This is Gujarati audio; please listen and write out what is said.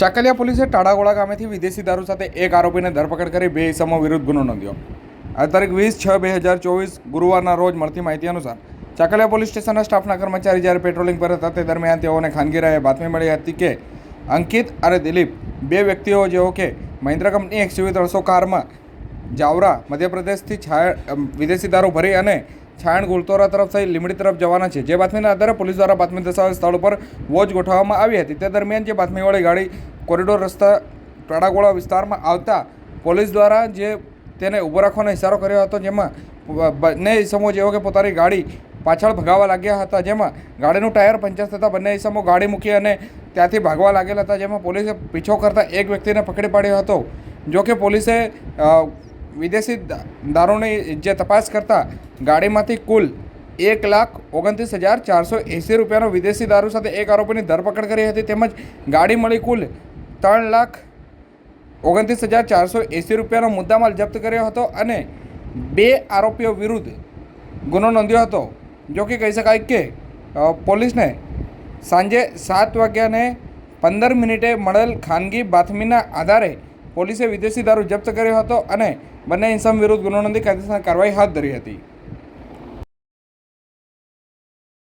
ચાકલિયા પોલીસે ટાડાગોળા ગામેથી વિદેશી દારૂ સાથે એક આરોપીને ધરપકડ કરી બે ઇસમો વિરુદ્ધ ગુનો નોંધ્યો. આ તારીખ વીસ છ બે હજાર ચોવીસ ગુરુવારના રોજ મળતી માહિતી અનુસાર ચાકલિયા પોલીસ સ્ટેશનના સ્ટાફના કર્મચારી જ્યારે પેટ્રોલિંગ પર હતા તે દરમિયાન તેઓને ખાનગી રાહે બાતમી મળી હતી કે અંકિત અને દિલીપ, બે વ્યક્તિઓ જેઓ કે મહિન્દ્રા કંપની એક્સયુવી ત્રણસો કારમાં જાવરા મધ્યપ્રદેશથી છાય વિદેશી દારૂ ભરી અને છાયણ ગુલતોરા તરફ થઈ લીમડી તરફ જવાના છે. જે બાતમીના આધારે પોલીસ દ્વારા બાતમી દર્શાવેલ સ્થળ પર વોચ ગોઠવવામાં આવી હતી. તે દરમિયાન જે બાતમીવાળી ગાડી કોરિડોર રસ્તા ટાડાગોળા વિસ્તારમાં આવતા પોલીસ દ્વારા જે તેને ઊભો રાખવાનો ઇશારો કર્યો હતો, જેમાં બંને ઇસમો જેવો કે પોતાની ગાડી પાછળ ભગાવા લાગ્યા હતા, જેમાં ગાડીનું ટાયર પંચર થતાં બંને ઇસમો ગાડી મૂકી અને ત્યાંથી ભાગવા લાગેલા હતા, જેમાં પોલીસે પીછો કરતા એક વ્યક્તિને પકડી પાડ્યો હતો. જો કે પોલીસે વિદેશી દારોની જે તપાસ કરતા ગાડીમાંથી કુલ એક લાખ ઓગણત્રીસ હજાર ચારસો એંસી રૂપિયાનો વિદેશી દારૂ સાથે એક આરોપીની ધરપકડ કરી હતી. તેમજ ગાડી મળી કુલ ત્રણ લાખ ઓગણત્રીસ હજાર ચારસો એંસી રૂપિયાનો મુદ્દામાલ જપ્ત કર્યો હતો અને બે આરોપીઓ વિરુદ્ધ ગુનો નોંધ્યો હતો. જો કે કહી શકાય કે પોલીસને સાંજે સાત વાગ્યાને પંદર મિનિટે મળેલ ખાનગી બાતમીના આધારે પોલીસે વિદેશી દારૂ જપ્ત કર્યો હતો અને બંને ઇસમ વિરુદ્ધ ગુનો નોંધી કાયદેસર કાર્યવાહી હાથ ધરી હતી.